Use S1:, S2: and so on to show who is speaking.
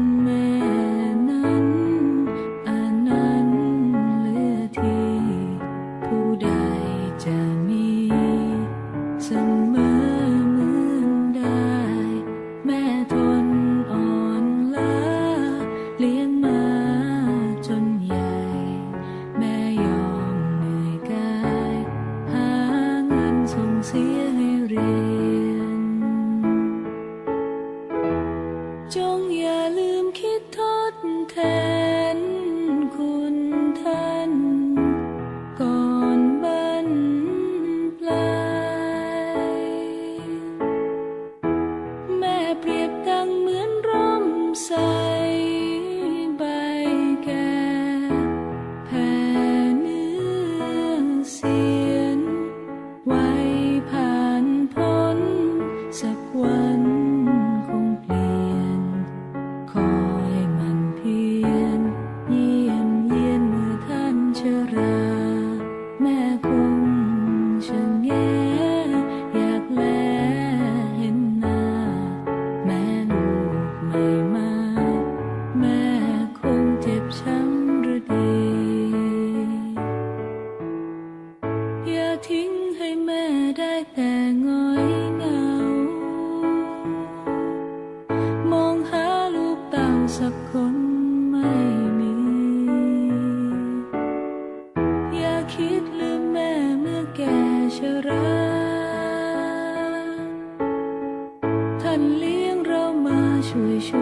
S1: man ท่านเลี้ยงเรามาช่วยชู